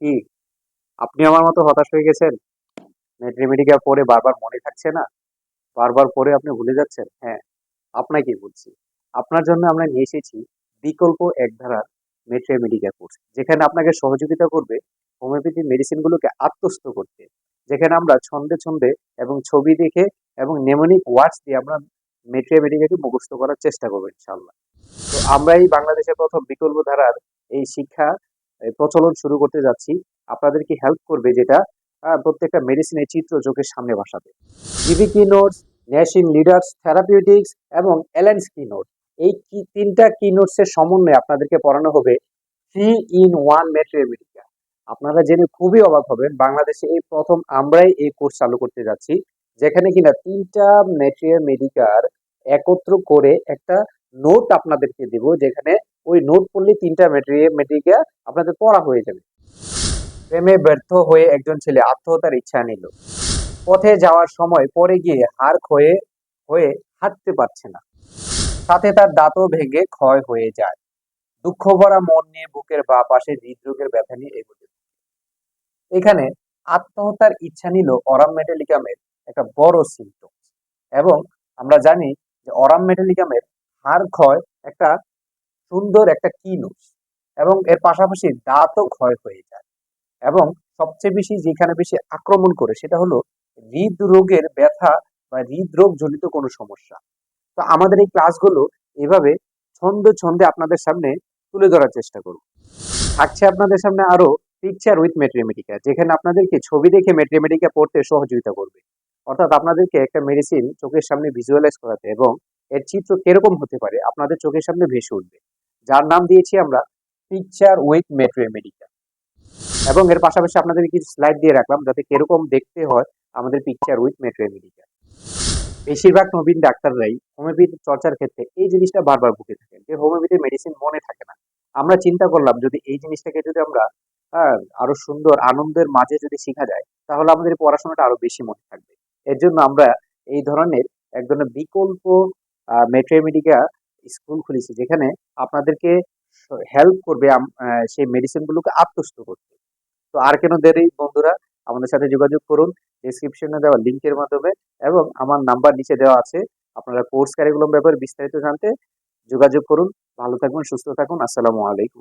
কি? আপনি আমার মতো হতাশ হয়ে গেছেন? ম্যাথমেটিকা পড়ে বারবার মনে থাকছে না? বারবার পড়ে আপনি ভুলে যাচ্ছেন? হ্যাঁ আপনাকে বলছি। আপনার জন্য আমরা নিয়ে এসেছি বিকল্প এক ধারার মেট্রিমেডিকা কোর্স যেখানে আপনাকে সহযোগিতা করবে হোমিওপ্যাথি মেডিসিনগুলোকে আত্মস্থ করতে। যেখানে আমরা ছন্দে ছন্দে এবং ছবি দেখে এবং নেমোনিক ওয়ার্ডস দিয়ে আমরা মেট্রিমেডিকাকে মুখস্থ করার চেষ্টা করব ইনশাল্লাহ তো আমরা এই বাংলাদেশের প্রথম বিকল্প ধারার এই শিক্ষা প্রচলন শুরু করতে যাচ্ছি। আপনাদেরকে হেল্প করবে যেটা? প্রত্যেকটা মেডিসিনের চিত্র চোখের সামনে বসাবে জিবি কি নোটস ন্যাশিং লিডার্স থেরাপিউটিক্স এবং এলএনস কি নোট এই কি, তিনটা কি নোটসের সমন্বয়ে আপনাদেরকে পড়ানো হবে থ্রি ইন ওয়ান মেট্রিমেডিকা আপনারা জেনে খুবই অবাক হবেন, বাংলাদেশে এই প্রথম আমরাই এই কোর্স চালু করতে যাচ্ছি। যেখানে কিনা তিনটা মেট্রিমেডিকার একত্র করে একটা নোট আপনাদেরকে দিব, যেখানে ওই নোট পড়লে তিনটা মেট্রিমেডিকা আপনাদের পড়া হয়ে যাবে। প্রেমে ব্যর্থ হয়ে একজন ছেলে আত্মহত্যার ইচ্ছা নিল। পথে যাওয়ার সময় পরে গিয়ে হাড় ক্ষয়ে, হয়ে হাঁটতে পারছে না। সাথে তার দাঁতও ভেঙে ক্ষয় হয়ে যায়। দুঃখ ভরা মন নিয়ে বুকের বা পাশে হৃদরোগের ব্যথা নিয়ে এগোতে এখানে আত্মহত্যার ইচ্ছা নিল অরাম মেটালিকামের একটা বড় সিমটম এবং আমরা জানি যে অরাম মেটালিকামের হাড় ক্ষয় একটা সুন্দর একটা কিনুস এবং এর পাশাপাশি দাঁতও ক্ষয় হয়ে যায়। এবং সবচেয়ে বেশি যেখানে বেশি আক্রমণ করে সেটা হলো হৃদরোগের ব্যথা বা হৃদরোগ জনিত কোনো সমস্যা। তো আমাদের এই ক্লাসগুলো এভাবে ছন্দে ছন্দে আপনাদের সামনে তুলে ধরার চেষ্টা করব। থাকছে আপনাদের সামনে আরও পিকচার উইথ মেট্রিমেটিকা যেখানে আপনাদেরকে ছবি দেখে মেট্রিমেটিকা পড়তে সহযোগিতা করবে। অর্থাৎ আপনাদেরকে একটা মেডিসিন চোখের সামনে ভিজুয়ালাইজ করাতে এবং এর চিত্র কীরকম হতে পারে আপনাদের চোখের সামনে ভেসে উঠবে। যার নাম দিয়েছি আমরা পিকচার উইথ মেট্রিমেটিকা এবং এর পাশাপাশি আপনাদের কিছু স্লাইড দিয়ে রাখলাম যাতে কীরকম দেখতে হয় আমাদের পিকচার উইথ মেট্রিমেটিকা বেশিরভাগ নবীন ডাক্তাররাই হোমিওপ্যাথি চর্চার ক্ষেত্রে এই জিনিসটা বারবার ভুগে থাকেন যে হোমিওপ্যাথি মেডিসিন মনে থাকে না। আমরা চিন্তা করলাম যদি এই জিনিসটাকে যদি আমরা আহ, আরও সুন্দর আনন্দের মাঝে যদি শেখা যায় তাহলে আমাদের পড়াশোনাটা আরও বেশি মনে থাকবে। এর জন্য আমরা এই ধরনের এক ধরনের বিকল্প মেট্রিমেডিকা স্কুল খুলেছি, যেখানে আপনাদেরকে হেল্প করবে সেই মেডিসিন গুলোকে আত্মস্থ করতে। তো আর কেন দেরি, বন্ধুরা? আমাদের সাথে যোগাযোগ করুন ডিসক্রিপশনে দেওয়া লিংকের মাধ্যমে এবং আমার নাম্বার নিচে দেওয়া আছে। আপনারা কোর্স কারিকুলাম ব্যাপারে বিস্তারিত জানতে যোগাযোগ করুন। ভালো থাকুন সুস্থ থাকুন। আসসালামু আলাইকুম।